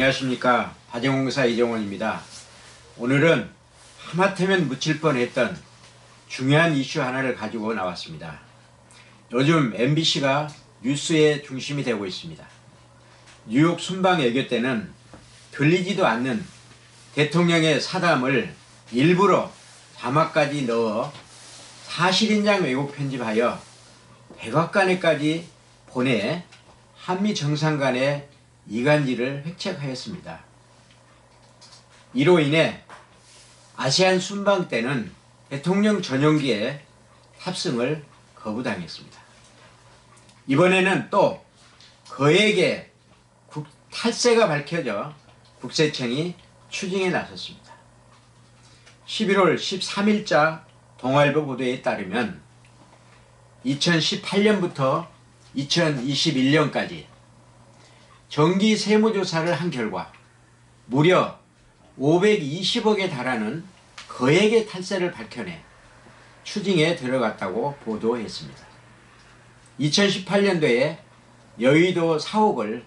안녕하십니까 바정공사 이정원입니다. 오늘은 하마터면 묻힐 뻔했던 중요한 이슈 하나를 가지고 나왔습니다. 요즘 MBC가 뉴스의 중심이 되고 있습니다. 뉴욕 순방 외교 때는 들리지도 않는 대통령의 사담을 일부러 자막까지 넣어 사실인장 왜곡 편집하여 백악관에까지 보내 한미 정상 간의 이간질을 획책하였습니다. 이로 인해 아세안 순방 때는 대통령 전용기에 탑승을 거부당했습니다. 이번에는 또 그에게 국- 탈세가 밝혀져 국세청이 추징에 나섰습니다. 11월 13일자 동아일보 보도에 따르면 2018년부터 2021년까지 정기 세무조사를 한 결과 무려 520억에 달하는 거액의 탈세를 밝혀내 추징에 들어갔다고 보도했습니다. 2018년도에 여의도 사옥을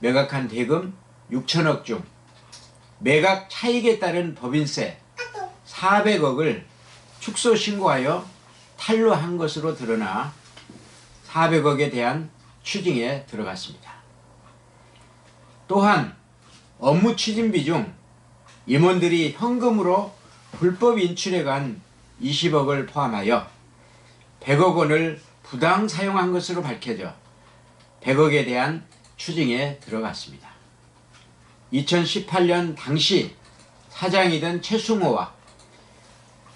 매각한 대금 6천억 중 매각 차익에 따른 법인세 400억을 축소 신고하여 탄로한 것으로 드러나 400억에 대한 추징에 들어갔습니다. 또한 업무 추진비 중 임원들이 현금으로 불법 인출해 간 20억을 포함하여 100억 원을 부당 사용한 것으로 밝혀져 100억에 대한 추징에 들어갔습니다. 2018년 당시 사장이던 최승호와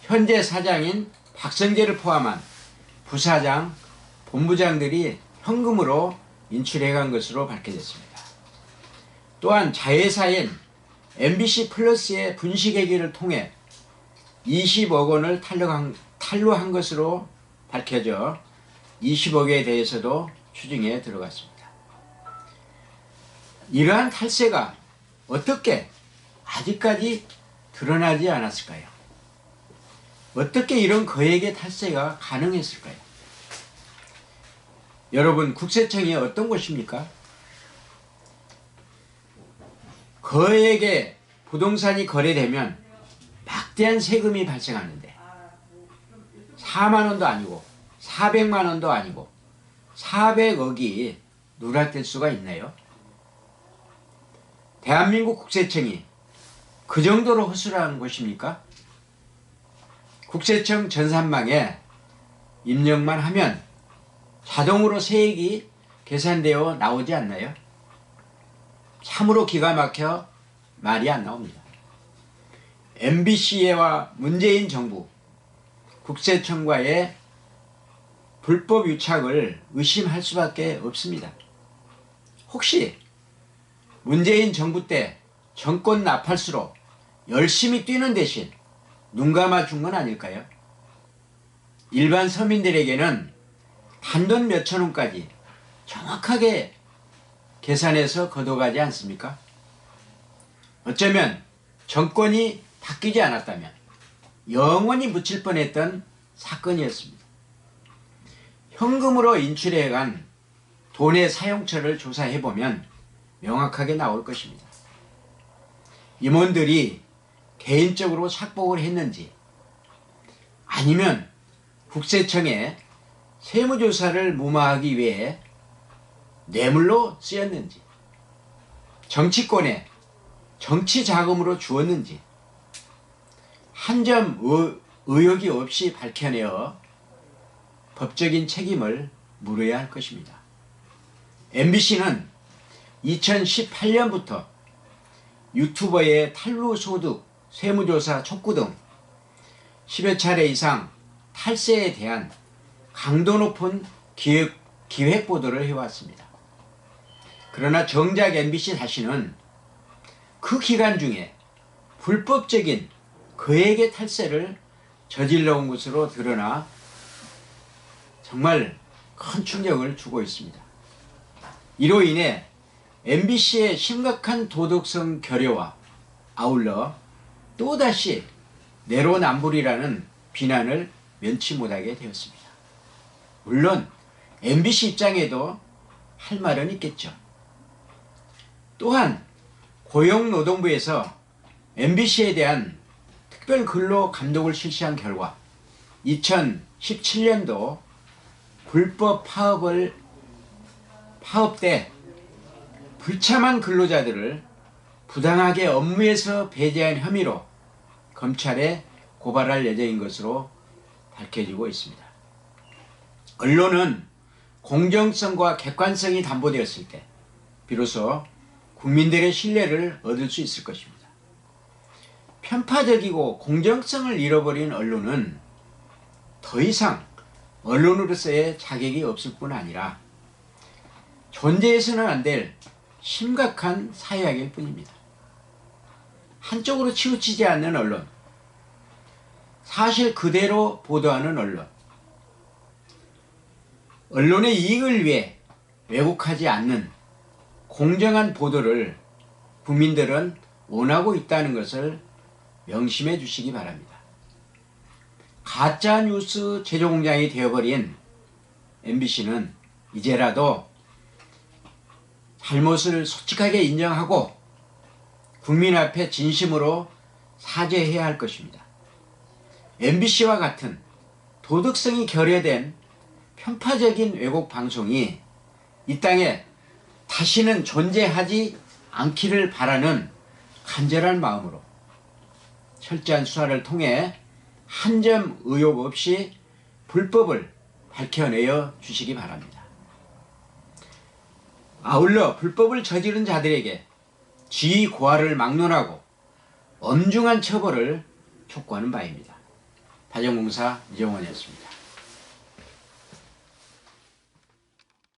현재 사장인 박성재를 포함한 부사장, 본부장들이 현금으로 인출해 간 것으로 밝혀졌습니다. 또한 자회사인 MBC 플러스의 분식회계를 통해 20억 원을 탈루한, 탈루한 것으로 밝혀져 20억에 대해서도 추징에 들어갔습니다. 이러한 탈세가 어떻게 아직까지 드러나지 않았을까요? 어떻게 이런 거액의 탈세가 가능했을까요? 여러분 국세청이 어떤 곳입니까? 거액의 부동산이 거래되면 막대한 세금이 발생하는데 4만 원도 아니고 400만 원도 아니고 400억이 누락될 수가 있나요? 대한민국 국세청이 그 정도로 허술한 곳입니까? 국세청 전산망에 입력만 하면 자동으로 세액이 계산되어 나오지 않나요? 참으로 기가 막혀 말이 안 나옵니다. MBC와 문재인 정부, 국세청과의 불법 유착을 의심할 수밖에 없습니다. 혹시 문재인 정부 때 정권 나팔수로 열심히 뛰는 대신 눈 감아준 건 아닐까요? 일반 서민들에게는 단돈 몇천 원까지 정확하게 계산해서 걷어가지 않습니까? 어쩌면 정권이 바뀌지 않았다면 영원히 묻힐 뻔했던 사건이었습니다. 현금으로 인출해간 돈의 사용처를 조사해보면 명확하게 나올 것입니다. 임원들이 개인적으로 착복을 했는지 아니면 국세청에 세무조사를 무마하기 위해 뇌물로 쓰였는지 정치권에 정치 자금으로 주었는지 한 점 의혹이 없이 밝혀내어 법적인 책임을 물어야 할 것입니다. MBC는 2018년부터 유튜버의 탈루 소득, 세무조사 촉구 등 10여 차례 이상 탈세에 대한 강도 높은 기획, 기획 보도를 해왔습니다. 그러나 정작 MBC 자신은 그 기간 중에 불법적인 그에게 탈세를 저질러 온 것으로 드러나 정말 큰 충격을 주고 있습니다. 이로 인해 MBC의 심각한 도덕성 결여와 아울러 또다시 내로남불이라는 비난을 면치 못하게 되었습니다. 물론 MBC 입장에도 할 말은 있겠죠. 또한 고용노동부에서 MBC에 대한 특별 근로 감독을 실시한 결과 2017년도 불법 파업을 파업 때 불참한 근로자들을 부당하게 업무에서 배제한 혐의로 검찰에 고발할 예정인 것으로 밝혀지고 있습니다. 언론은 공정성과 객관성이 담보되었을 때 비로소 국민들의 신뢰를 얻을 수 있을 것입니다. 편파적이고 공정성을 잃어버린 언론은 더 이상 언론으로서의 자격이 없을 뿐 아니라 존재해서는 안 될 심각한 사회악일 뿐입니다. 한쪽으로 치우치지 않는 언론, 사실 그대로 보도하는 언론, 언론의 이익을 위해 왜곡하지 않는 공정한 보도를 국민들은 원하고 있다는 것을 명심해 주시기 바랍니다. 가짜 뉴스 제조 공장이 되어버린 MBC는 이제라도 잘못을 솔직하게 인정하고 국민 앞에 진심으로 사죄해야 할 것입니다. MBC와 같은 도덕성이 결여된 편파적인 왜곡 방송이 이 땅에 다시는 존재하지 않기를 바라는 간절한 마음으로 철저한 수사를 통해 한 점 의혹 없이 불법을 밝혀내어 주시기 바랍니다. 아울러 불법을 저지른 자들에게 지위 고하를 막론하고 엄중한 처벌을 촉구하는 바입니다. 다정공사 이정원이었습니다.